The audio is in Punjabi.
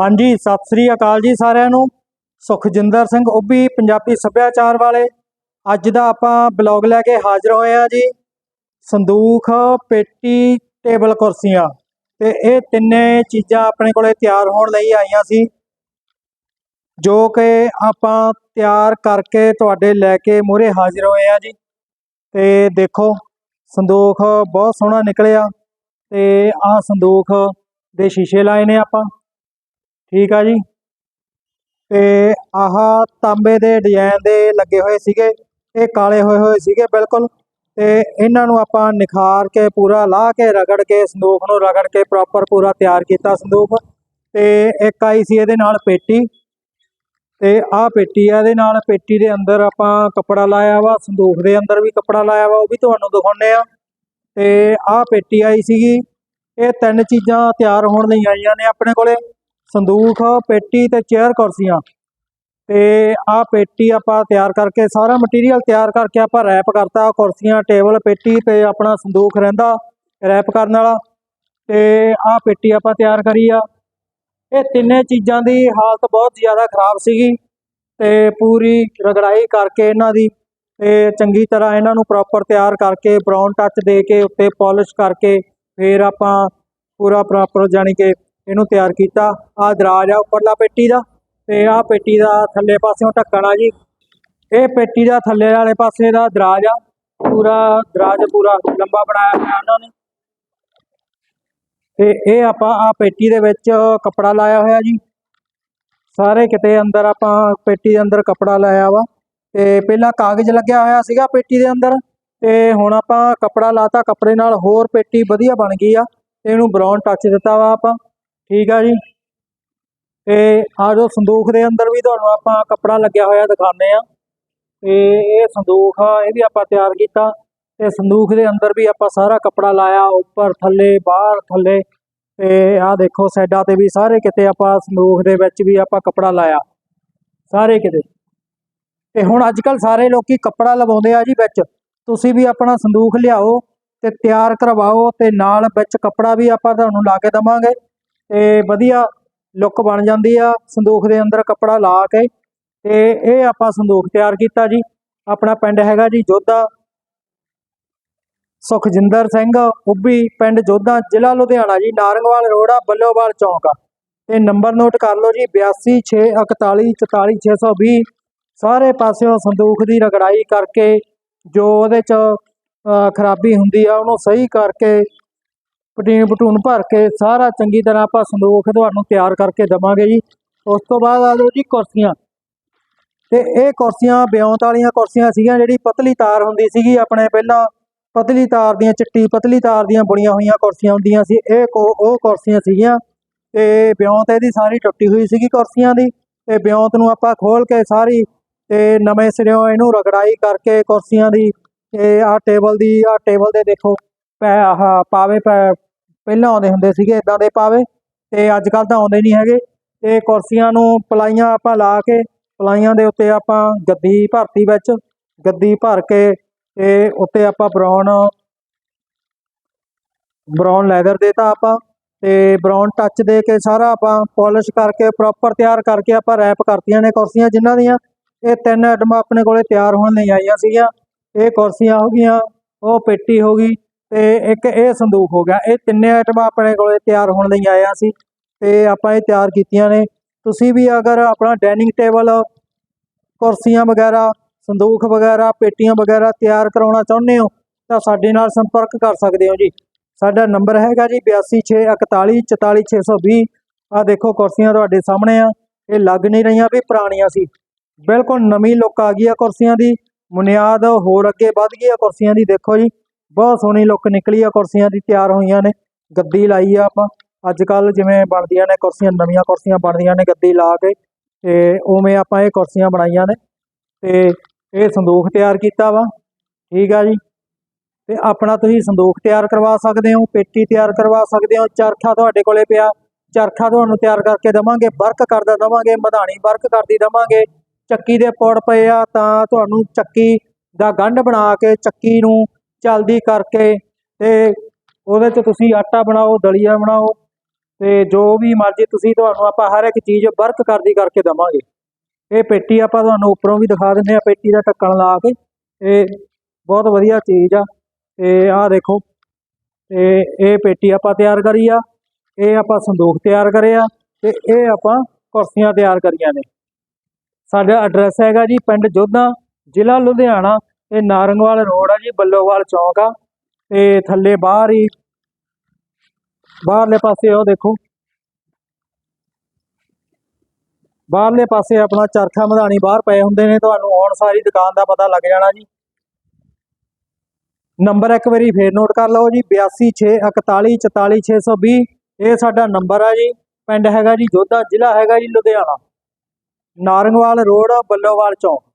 ਹਾਂਜੀ, ਸਤਿ ਸ੍ਰੀ ਅਕਾਲ ਜੀ ਸਾਰਿਆਂ ਨੂੰ। ਸੁਖਜਿੰਦਰ ਸਿੰਘ ਉੱਭੀ, ਪੰਜਾਬੀ ਸੱਭਿਆਚਾਰ ਵਾਲੇ। ਅੱਜ ਦਾ ਆਪਾਂ ਬਲੌਗ ਲੈ ਕੇ ਹਾਜ਼ਰ ਹੋਏ ਆ ਜੀ। ਸੰਦੂਖ, ਪੇਟੀ, ਟੇਬਲ ਕੁਰਸੀਆਂ। ਤੇ ਇਹ ਤਿੰਨੇ ਚੀਜ਼ਾਂ ਆਪਣੇ ਕੋਲੇ ਤਿਆਰ ਹੋਣ ਲਈ ਆਈਆਂ ਸੀ। ਜੋ ਕਿ ਆਪਾਂ ਤਿਆਰ ਕਰਕੇ ਤੁਹਾਡੇ ਲੈ ਕੇ ਮੂਹਰੇ ਹਾਜ਼ਰ ਹੋਏ ਆ ਜੀ। ਤੇ ਦੇਖੋ, ਸੰਦੂਖ ਬਹੁਤ ਸੋਹਣਾ ਨਿਕਲਿਆ। ਤੇ ਆਹ ਸੰਦੂਖ ਦੇ ਸ਼ੀਸ਼ੇ ਲਾਏ ਨੇ ਆਪਾਂ। ਠੀਕ ਆ ਜੀ। ਤੇ ਆਹ ਤਾਂਬੇ ਦੇ ਡਿਜ਼ਾਈਨ ਦੇ ਲੱਗੇ ਹੋਏ ਸੀਗੇ। ਇਹ ਕਾਲੇ ਹੋਏ ਹੋਏ ਸੀਗੇ, ਬਿਲਕੁਲ। ਤੇ ਇਹਨਾਂ ਨੂੰ ਆਪਾਂ ਨਿਖਾਰ ਕੇ ਪੂਰਾ ਲਾ ਕੇ, ਰਗੜ ਕੇ, ਸੰਦੂਕ ਨੂੰ ਰਗੜ ਕੇ ਪ੍ਰੋਪਰ ਪੂਰਾ ਤਿਆਰ ਕੀਤਾ ਸੰਦੂਕ। ਤੇ ਇੱਕ ਆਈ ਸੀ ਇਹਦੇ ਨਾਲ ਪੇਟੀ। ਤੇ ਆਹ ਪੇਟੀ ਆ ਇਹਦੇ ਨਾਲ, ਪੇਟੀ ਦੇ ਅੰਦਰ ਆਪਾਂ ਕੱਪੜਾ ਲਾਇਆ ਵਾ, ਸੰਦੂਕ ਦੇ ਅੰਦਰ ਵੀ ਕੱਪੜਾ ਲਾਇਆ ਵਾ, ਉਹ ਵੀ ਤੁਹਾਨੂੰ ਦਿਖਾਉਣੇ ਆ। ਤੇ ਆਹ ਪੇਟੀ ਆਈ ਸੀਗੀ। ਇਹ ਤਿੰਨ ਚੀਜ਼ਾਂ ਤਿਆਰ ਹੋਣ ਲਈ ਆਈਆਂ ਨੇ ਆਪਣੇ ਕੋਲੇ। ਸੰਦੂਖ, ਪੇਟੀ ਤੇ ਚੇਅਰ ਕੁਰਸੀਆਂ। ਤੇ ਆਹ ਪੇਟੀ ਆਪਾਂ ਤਿਆਰ ਕਰਕੇ, ਸਾਰਾ ਮਟੀਰੀਅਲ ਤਿਆਰ ਕਰਕੇ ਆਪਾਂ ਰੈਪ ਕਰਤਾ, ਕੁਰਸੀਆਂ ਟੇਬਲ ਪੇਟੀ ਤੇ ਆਪਣਾ ਸੰਦੂਖ ਰਹਿੰਦਾ ਰੈਪ ਕਰਨ ਵਾਲਾ। ਤੇ ਆਹ ਪੇਟੀ ਆਪਾਂ ਤਿਆਰ ਕਰੀ ਆ। ਇਹ ਤਿੰਨੇ ਚੀਜ਼ਾਂ ਦੀ ਹਾਲਤ ਬਹੁਤ ਜ਼ਿਆਦਾ ਖਰਾਬ ਸੀਗੀ ਤੇ ਪੂਰੀ ਰਗੜਾਈ ਕਰਕੇ ਇਹਨਾਂ ਦੀ ਤੇ ਚੰਗੀ ਤਰ੍ਹਾਂ ਇਹਨਾਂ ਨੂੰ ਪ੍ਰੋਪਰ ਤਿਆਰ ਕਰਕੇ ਬ੍ਰਾਊਨ ਟੱਚ ਦੇ ਕੇ, ਉੱਤੇ ਪਾਲਿਸ਼ ਕਰਕੇ, ਫਿਰ ਆਪਾਂ ਪੂਰਾ ਪ੍ਰੋਪਰ ਜਾਣੀ ਕਿ ਇਹਨੂੰ ਤਿਆਰ ਕੀਤਾ। ਆਹ ਦਰਾਜ ਆ ਉੱਪਰਲਾ ਪੇਟੀ ਦਾ ਤੇ ਆਹ ਪੇਟੀ ਦਾ ਥੱਲੇ ਪਾਸਿਓਂ ਢੱਕਣ ਆ ਜੀ। ਇਹ ਪੇਟੀ ਦਾ ਥੱਲੇ ਵਾਲੇ ਪਾਸੇ ਦਾ ਦਰਾਜ ਆ। ਪੂਰਾ ਦਰਾਜ ਪੂਰਾ ਲੰਬਾ ਬਣਾਇਆ ਹੋਇਆ ਉਹਨਾਂ ਨੇ। ਤੇ ਇਹ ਆਪਾਂ ਆ ਪੇਟੀ ਦੇ ਵਿੱਚ ਕੱਪੜਾ ਲਾਇਆ ਹੋਇਆ ਜੀ। ਸਾਰੇ ਕਿਤੇ ਅੰਦਰ ਆਪਾਂ ਪੇਟੀ ਦੇ ਅੰਦਰ ਕੱਪੜਾ ਲਾਇਆ ਵਾ। ਤੇ ਪਹਿਲਾਂ ਕਾਗਜ਼ ਲੱਗਿਆ ਹੋਇਆ ਸੀਗਾ ਪੇਟੀ ਦੇ ਅੰਦਰ। ਤੇ ਹੁਣ ਆਪਾਂ ਕੱਪੜਾ ਲਾਤਾ, ਕੱਪੜੇ ਨਾਲ ਹੋਰ ਪੇਟੀ ਵਧੀਆ ਬਣ ਗਈ ਆ। ਤੇ ਇਹਨੂੰ ਬਰਾਊਨ ਟੱਚ ਦਿੱਤਾ ਵਾ ਆਪਾਂ। ਠੀਕ ਆ ਜੀ। ਤੇ ਆ ਜੋ ਸੰਦੂਖ ਦੇ ਅੰਦਰ ਵੀ ਤੁਹਾਨੂੰ ਆਪਾਂ ਕੱਪੜਾ ਲੱਗਿਆ ਹੋਇਆ ਦਿਖਾਉਂਦੇ ਆ ਤੇ ਇਹ ਸੰਦੂਖ ਆ, ਇਹ ਵੀ ਆਪਾਂ ਤਿਆਰ ਕੀਤਾ। ਤੇ ਸੰਦੂਖ ਦੇ ਅੰਦਰ ਵੀ ਆਪਾਂ ਸਾਰਾ ਕੱਪੜਾ ਲਾਇਆ, ਉੱਪਰ, ਥੱਲੇ, ਬਾਹਰ, ਥੱਲੇ। ਤੇ ਆਹ ਦੇਖੋ ਸਾਈਡਾਂ ਤੇ ਵੀ ਸਾਰੇ ਕਿਤੇ ਆਪਾਂ ਸੰਦੂਖ ਦੇ ਵਿੱਚ ਵੀ ਆਪਾਂ ਕੱਪੜਾ ਲਾਇਆ। ਸਾਰੇ ਕਿਤੇ। ਤੇ ਹੁਣ ਅੱਜ ਕੱਲ ਸਾਰੇ ਲੋਕੀ ਕੱਪੜਾ ਲਵਾਉਂਦੇ ਆ ਜੀ ਵਿੱਚ। ਤੁਸੀਂ ਵੀ ਆਪਣਾ ਸੰਦੂਖ ਲਿਆਓ ਤੇ ਤਿਆਰ ਕਰਵਾਓ ਤੇ ਨਾਲ ਵਿੱਚ ਕੱਪੜਾ ਵੀ ਆਪਾਂ ਤੁਹਾਨੂੰ ਲਾ ਕੇ ਦਵਾਂਗੇ। ਤੇ ਵਧੀਆ ਲੁੱਕ ਬਣ ਜਾਂਦੀ ਆ, ਸੰਦੂਖ ਦੇ ਅੰਦਰ ਕੱਪੜਾ ਲਾ ਕੇ ਤੇ ਇਹ ਆਪਾਂ ਸੰਦੂਖ ਤਿਆਰ ਕੀਤਾ ਜੀ। ਆਪਣਾ ਪਿੰਡ ਹੈਗਾ ਜੀ ਜੋਧਾ। ਸੁਖਜਿੰਦਰ ਸਿੰਘ ਉੱਭੀ ਪਿੰਡ ਜੋਧਾ, ਜ਼ਿਲ੍ਹਾ ਲੁਧਿਆਣਾ ਜੀ, ਨਾਰੰਗਵਾਲ ਰੋਡ ਆ, ਬੱਲੋਵਾਲ ਚੌਂਕ ਆ। ਤੇ ਨੰਬਰ ਨੋਟ ਕਰ ਲਓ ਜੀ 8264144620 ਸਾਰੇ ਪਾਸਿਓਂ ਸੰਦੂਖ ਦੀ ਰਗੜਾਈ ਕਰਕੇ ਜੋ ਉਹਦੇ ਚ ਖਰਾਬੀ ਹੁੰਦੀ ਆ, ਉਹਨੂੰ ਸਹੀ ਕਰਕੇ ਪਟੀਨ ਪਟੂਨ ਭਰ ਕੇ ਸਾਰਾ ਚੰਗੀ ਤਰ੍ਹਾਂ ਆਪਾਂ ਸੰਦੂਖ ਤੁਹਾਨੂੰ ਤਿਆਰ ਕਰਕੇ ਦਵਾਂਗੇ ਜੀ। ਉਸ ਤੋਂ ਬਾਅਦ ਆ ਲਓ ਜੀ ਕੁਰਸੀਆਂ। ਤੇ ਇਹ ਕੁਰਸੀਆਂ, ਬਿਉਂਤ ਵਾਲੀਆਂ ਕੁਰਸੀਆਂ ਸੀਗੀਆਂ ਜਿਹੜੀ ਪਤਲੀ ਤਾਰ ਹੁੰਦੀ ਸੀਗੀ ਆਪਣੇ ਪਹਿਲਾਂ। ਪਤਲੀ ਤਾਰ ਦੀਆਂ ਚਿੱਟੀ, ਪਤਲੀ ਤਾਰ ਦੀਆਂ ਬੁਣੀਆਂ ਹੋਈਆਂ ਕੁਰਸੀਆਂ ਹੁੰਦੀਆਂ ਸੀ। ਇਹ ਕੋ- ਉਹ ਕੁਰਸੀਆਂ ਸੀਗੀਆਂ। ਤੇ ਬਿਉਂਤ ਇਹਦੀ ਸਾਰੀ ਟੁੱਟੀ ਹੋਈ ਸੀਗੀ ਕੁਰਸੀਆਂ ਦੀ। ਤੇ ਬਿਉਂਤ ਨੂੰ ਆਪਾਂ ਖੋਲ ਕੇ ਸਾਰੀ ਤੇ ਨਵੇਂ ਸਿਰਿਓਂ ਇਹਨੂੰ ਰਗੜਾਈ ਕਰਕੇ ਕੁਰਸੀਆਂ ਦੀ। ਤੇ ਆਹ ਟੇਬਲ ਦੀ, ਆਹ ਟੇਬਲ ਦੇ ਦੇਖੋ। ਆਹ ਪਾਵੇ ਪੈ- ਪਹਿਲਾਂ ਆਉਂਦੇ ਹੁੰਦੇ ਸੀਗੇ ਇਦਾਂ ਦੇ ਪਾਵੇ ਤੇ ਅੱਜ ਕੱਲ ਤਾਂ ਆਉਂਦੇ ਨਹੀਂ ਹੈਗੇ। ਤੇ ਕੁਰਸੀਆਂ ਨੂੰ ਪਲਾਈਆਂ ਆਪਾਂ ਲਾ ਕੇ, ਪਲਾਈਆਂ ਦੇ ਉੱਤੇ ਆਪਾਂ ਗੱਦੀ ਭਰਤੀ ਵਿੱਚ, ਗੱਦੀ ਭਰ ਕੇ ਤੇ ਉੱਤੇ ਆਪਾਂ ਬਰਾਊਨ ਬਰਾਊਨ ਲੈਦਰ ਦੇਤਾ ਆਪਾਂ ਤੇ ਬਰਾਊਨ ਟੱਚ ਦੇ ਕੇ ਸਾਰਾ ਆਪਾਂ ਪਾਲਿਸ਼ ਕਰਕੇ ਪ੍ਰੋਪਰ ਤਿਆਰ ਕਰਕੇ ਆਪਾਂ ਰੈਪ ਕਰਤੀਆਂ ਨੇ ਕੁਰਸੀਆਂ ਜਿਨ੍ਹਾਂ ਦੀਆਂ। ਇਹ ਤਿੰਨ ਆਈਟਮਾਂ ਆਪਣੇ ਕੋਲੇ ਤਿਆਰ ਹੋਣ ਲਈ ਆਈਆਂ ਸੀਗੀਆਂ। ਇਹ ਕੁਰਸੀਆਂ ਹੋ ਗਈਆਂ, ਉਹ ਪੇਟੀ ਹੋ ਗਈ ਤੇ ਇੱਕ ਇਹ ਸੰਦੂਕ ਹੋ ਗਿਆ। ਇਹ ਤਿੰਨੇ ਆਈਟਮਾਂ ਆਪਣੇ ਕੋਲੇ ਤਿਆਰ ਹੋਣ ਲਈ ਆਇਆ ਸੀ ਤੇ ਆਪਾਂ ਇਹ ਤਿਆਰ ਕੀਤੀਆਂ ਨੇ। ਤੁਸੀਂ ਵੀ ਅਗਰ ਆਪਣਾ ਡਾਈਨਿੰਗ ਟੇਬਲ ਕੁਰਸੀਆਂ ਵਗੈਰਾ, ਸੰਦੂਕ ਵਗੈਰਾ, ਪੇਟੀਆਂ ਵਗੈਰਾ ਤਿਆਰ ਕਰਾਉਣਾ ਚਾਹੁੰਦੇ ਹੋ, ਤਾਂ ਸਾਡੇ ਨਾਲ ਸੰਪਰਕ ਕਰ ਸਕਦੇ ਹੋ ਜੀ। ਸਾਡਾ ਨੰਬਰ ਹੈਗਾ ਜੀ 8264144620 ਆ ਦੇਖੋ ਕੁਰਸੀਆਂ ਤੁਹਾਡੇ ਸਾਹਮਣੇ ਆ। ਇਹ ਲੱਗ ਨਹੀਂ ਰਹੀਆਂ ਵੀ ਪੁਰਾਣੀਆਂ ਸੀ। ਬਿਲਕੁਲ ਨਵੀਂ ਲੁੱਕ ਆ ਗਈ ਆ ਕੁਰਸੀਆਂ ਦੀ। ਬੁਨਿਆਦ ਹੋਰ ਅੱਗੇ ਵੱਧ ਗਈ ਆ ਕੁਰਸੀਆਂ ਦੀ, ਦੇਖੋ ਜੀ। ਬਹੁਤ ਸੋਹਣੀ ਲੁੱਕ ਨਿਕਲੀ ਆ, ਕੁਰਸੀਆਂ ਦੀ ਤਿਆਰ ਹੋਈਆਂ ਨੇ, ਗੱਦੀ ਲਾਈ ਆ ਆਪਾਂ। ਅੱਜ ਕੱਲ ਜਿਵੇਂ ਬਣਦੀਆਂ ਨੇ ਕੁਰਸੀਆਂ, ਨਵੀਆਂ ਕੁਰਸੀਆਂ ਬਣਦੀਆਂ ਨੇ ਗੱਦੀ ਲਾ ਕੇ, ਤੇ ਉਵੇਂ ਆਪਾਂ ਇਹ ਕੁਰਸੀਆਂ ਬਣਾਈਆਂ ਨੇ, ਤੇ ਇਹ ਸੰਦੂਖ ਤਿਆਰ ਕੀਤਾ ਵਾ, ਠੀਕ ਆ ਜੀ। ਤੇ ਆਪਣਾ ਤੁਸੀਂ ਸੰਦੂਖ ਤਿਆਰ ਕਰਵਾ ਸਕਦੇ ਹੋ, ਪੇਟੀ ਤਿਆਰ ਕਰਵਾ ਸਕਦੇ ਹੋ, ਚਰਖਾ ਤੁਹਾਡੇ ਕੋਲੇ ਪਿਆ, ਚਰਖਾ ਤੁਹਾਨੂੰ ਤਿਆਰ ਕਰਕੇ ਦਵਾਂਗੇ, ਵਰਕ ਕਰਦਾ ਦਵਾਂਗੇ, ਮਧਾਣੀ ਵਰਕ ਕਰਦੀ ਦਵਾਂਗੇ, ਚੱਕੀ ਦੇ ਪੁੜ ਪਏ ਆ ਤਾਂ ਤੁਹਾਨੂੰ ਚੱਕੀ ਦਾ ਗੰਢ ਬਣਾ ਕੇ, ਚੱਕੀ ਨੂੰ ਚਲਦੀ ਕਰਕੇ ਤੇ ਉਹਦੇ 'ਚ ਤੁਸੀਂ ਆਟਾ ਬਣਾਓ, ਦਲੀਆ ਬਣਾਓ ਤੇ ਜੋ ਵੀ ਮਰਜ਼ੀ ਤੁਸੀਂ ਤੁਹਾਨੂੰ ਆਪਾਂ ਹਰ ਇੱਕ ਚੀਜ਼ ਵਰਕ ਕਰਦੀ ਕਰਕੇ ਦਵਾਂਗੇ। ਇਹ ਪੇਟੀ ਆਪਾਂ ਤੁਹਾਨੂੰ ਉੱਪਰੋਂ ਵੀ ਦਿਖਾ ਦਿੰਦੇ ਆ ਪੇਟੀ ਦਾ ਢੱਕਣ ਲਾ ਕੇ। ਇਹ ਬਹੁਤ ਵਧੀਆ ਚੀਜ਼ ਆ। ਤੇ ਆਹ ਦੇਖੋ, ਤੇ ਇਹ ਪੇਟੀ ਆਪਾਂ ਤਿਆਰ ਕਰੀ ਆ। ਇਹ ਆਪਾਂ ਸੰਦੂਕ ਤਿਆਰ ਕਰੇ ਆ ਤੇ ਇਹ ਆਪਾਂ ਕੁਰਸੀਆਂ ਤਿਆਰ ਕਰੀਆਂ ਨੇ। ਸਾਡਾ ਐਡਰੈਸ ਹੈਗਾ ਜੀ ਪਿੰਡ ਜੋਧਾ, ਜ਼ਿਲ੍ਹਾ ਲੁਧਿਆਣਾ। ਇਹ ਨਾਰੰਗਵਾਲ ਰੋਡ ਆ ਜੀ, ਬੱਲੋਵਾਲ ਚੌਂਕ ਆ। ਤੇ ਥੱਲੇ ਬਾਹਰ ਹੀ, ਬਾਹਰਲੇ ਪਾਸੇ ਉਹ ਦੇਖੋ। ਬਾਹਰਲੇ ਪਾਸੇ ਆਪਣਾ ਚਰਖਾ ਮਧਾਣੀ ਬਾਹਰ ਪਏ ਹੁੰਦੇ ਨੇ, ਤੁਹਾਨੂੰ ਆਉਣ ਸਾਰੀ ਦੁਕਾਨ ਦਾ ਪਤਾ ਲੱਗ ਜਾਣਾ ਜੀ। ਨੰਬਰ ਇੱਕ ਵਾਰੀ ਫੇਰ ਨੋਟ ਕਰ ਲਓ ਜੀ 8264144620 ਇਹ ਸਾਡਾ ਨੰਬਰ ਆ ਜੀ। ਪਿੰਡ ਹੈਗਾ ਜੀ, ਜੋਧਾ ਜ਼ਿਲ੍ਹਾ ਹੈਗਾ ਜੀ, ਲੁਧਿਆਣਾ। ਨਾਰੰਗਵਾਲ ਰੋਡ, ਬੱਲੋਵਾਲ ਚੌਂਕ।